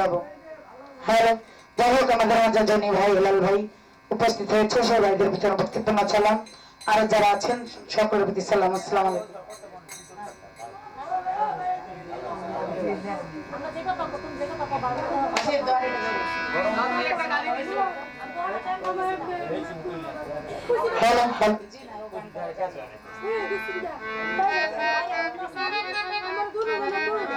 Hello যাই হোক, আমাদের মাঝে জনি ভাই, হেলাল ভাই উপস্থিত হয়েছে। সেই ভাইদের ভিতরে বক্তব্য না চালাম আর যারা আছেন, সকলের সালাম, আসসালাম আলাইকুম। হ্যালো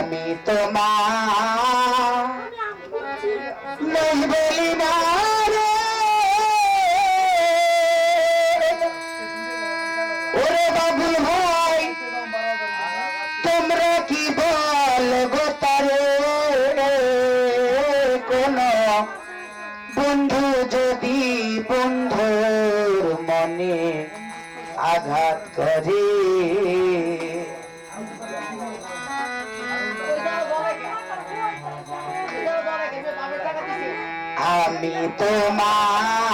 আমি তোমার বলি ওরে বাবুল ভাই, তোমরা কি বল গো তারে? কোন বন্ধু যদি বন্ধুর মনে আঘাত করে আমি তোমার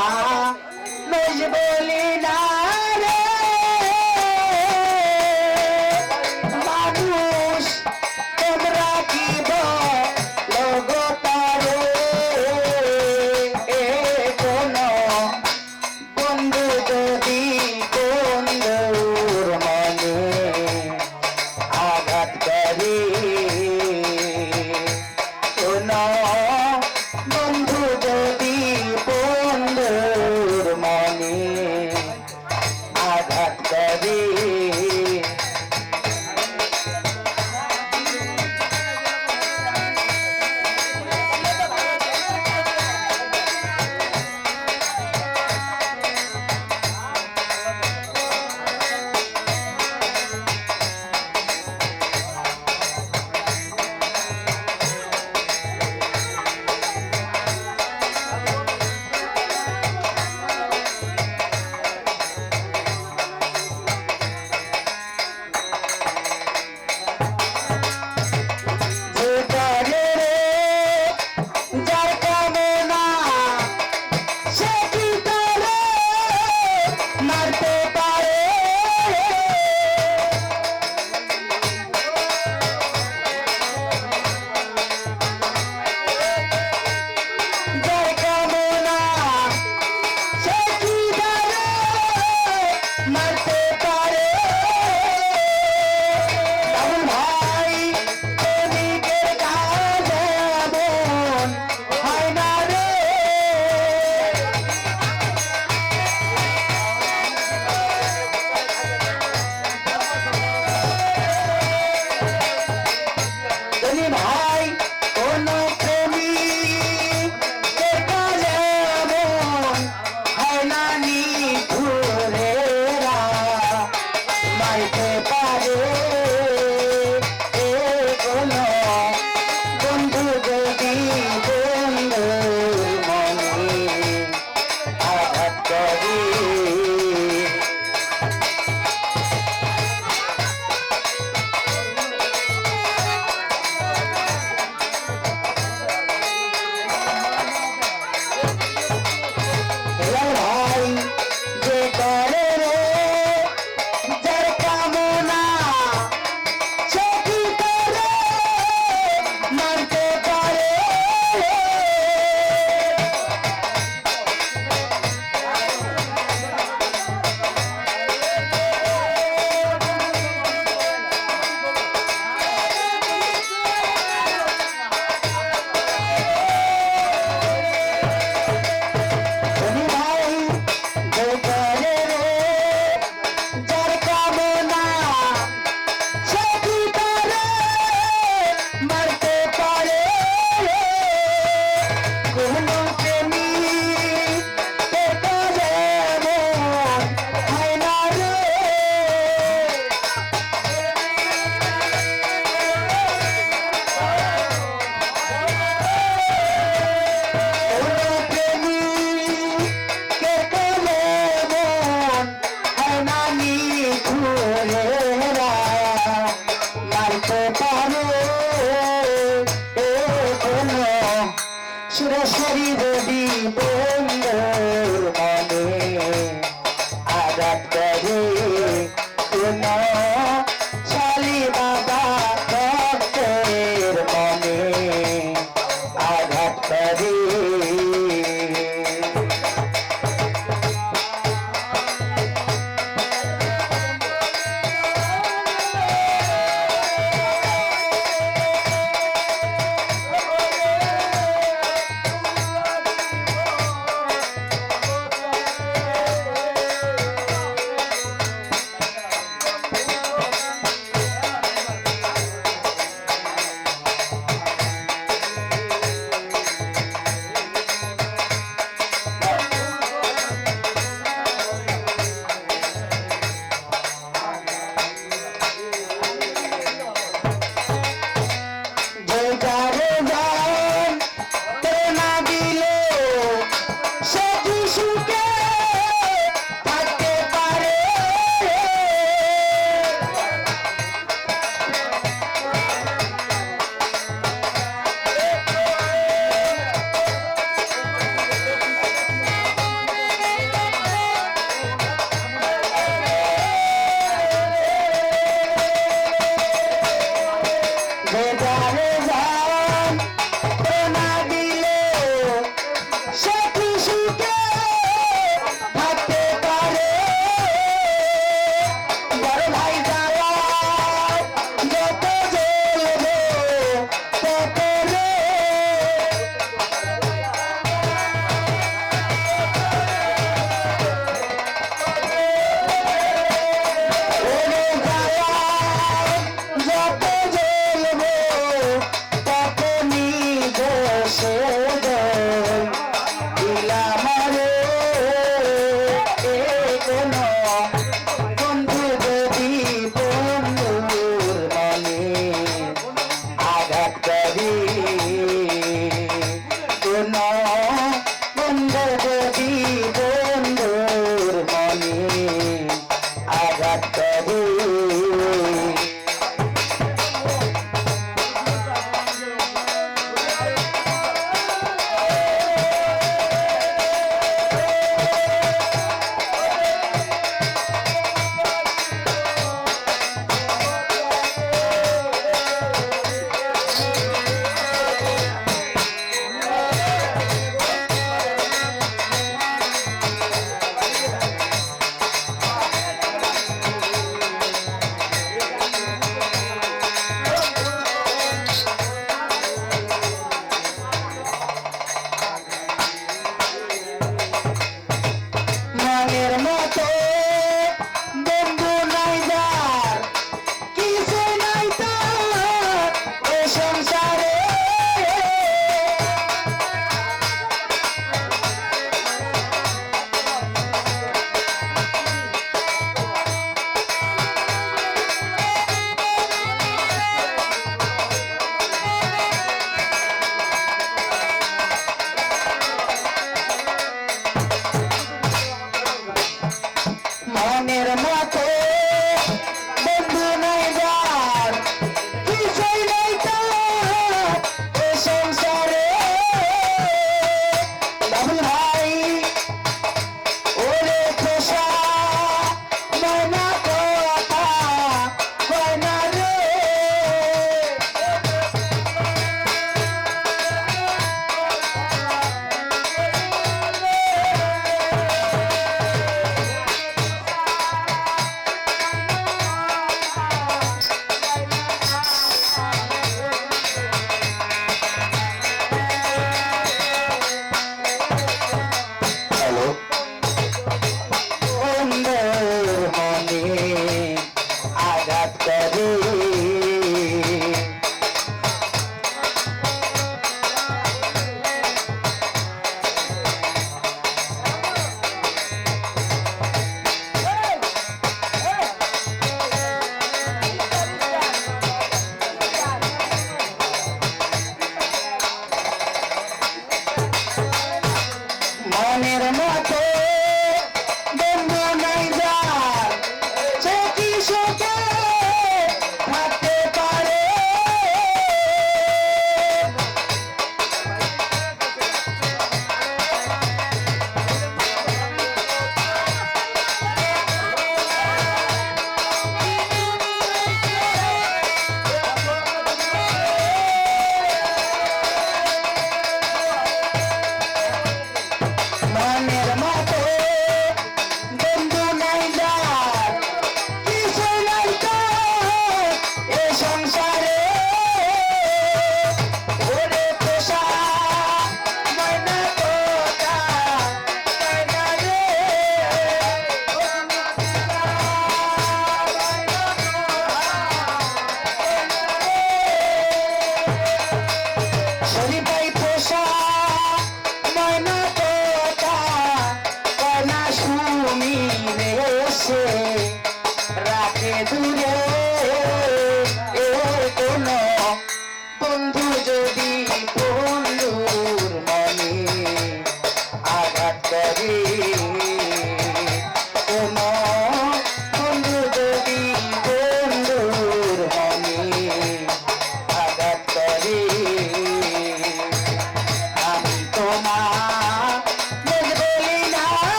সুরেশ্বরী দেবী বন্দা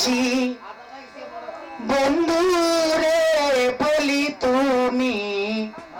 ওরে